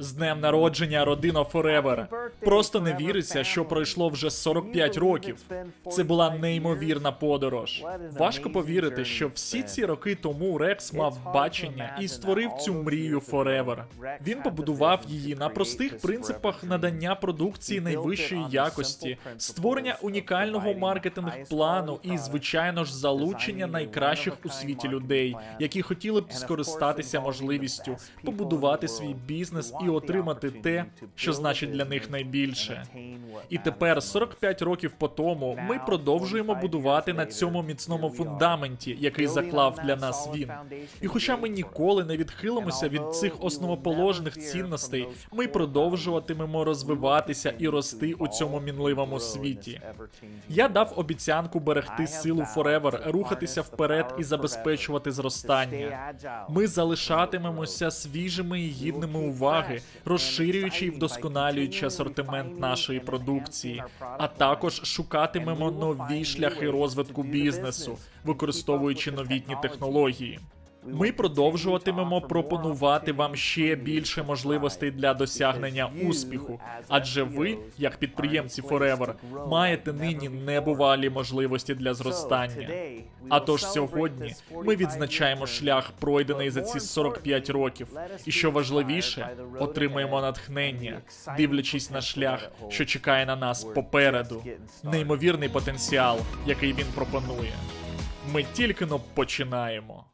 З днем народження, родина Forever. Просто не віриться, що пройшло вже 45 років. Це була неймовірна подорож. Важко повірити, що всі ці роки тому Рекс мав бачення і створив цю мрію Forever. Він побудував її на простих принципах надання продукції найвищої якості, створення унікального маркетинг-плану і, звичайно ж, залучення найкращих у світі людей, які хотіли б скористатися можливістю побудувати свій бізнес і отримати те, що значить для них найбільше. І тепер, 45 років по тому, ми продовжуємо будувати на цьому міцному фундаменті, який заклав для нас він. І хоча ми ніколи не відхилимося від цих основоположних цінностей, ми продовжуватимемо розвиватися і рости у цьому мінливому світі. Я дав обіцянку берегти силу Forever, рухатися вперед і забезпечувати зростання. Ми залишатимемося свіжими і гідними уваги, розширюючи і вдосконалюючи асортимент нашої продукції, а також шукатимемо нові шляхи розвитку бізнесу, використовуючи новітні технології. Ми продовжуватимемо пропонувати вам ще більше можливостей для досягнення успіху, адже ви, як підприємці Forever, маєте нині небувалі можливості для зростання. А тож сьогодні ми відзначаємо шлях, пройдений за ці 45 років, і що важливіше, отримуємо натхнення, дивлячись на шлях, що чекає на нас попереду. Неймовірний потенціал, який він пропонує. Ми тільки но починаємо.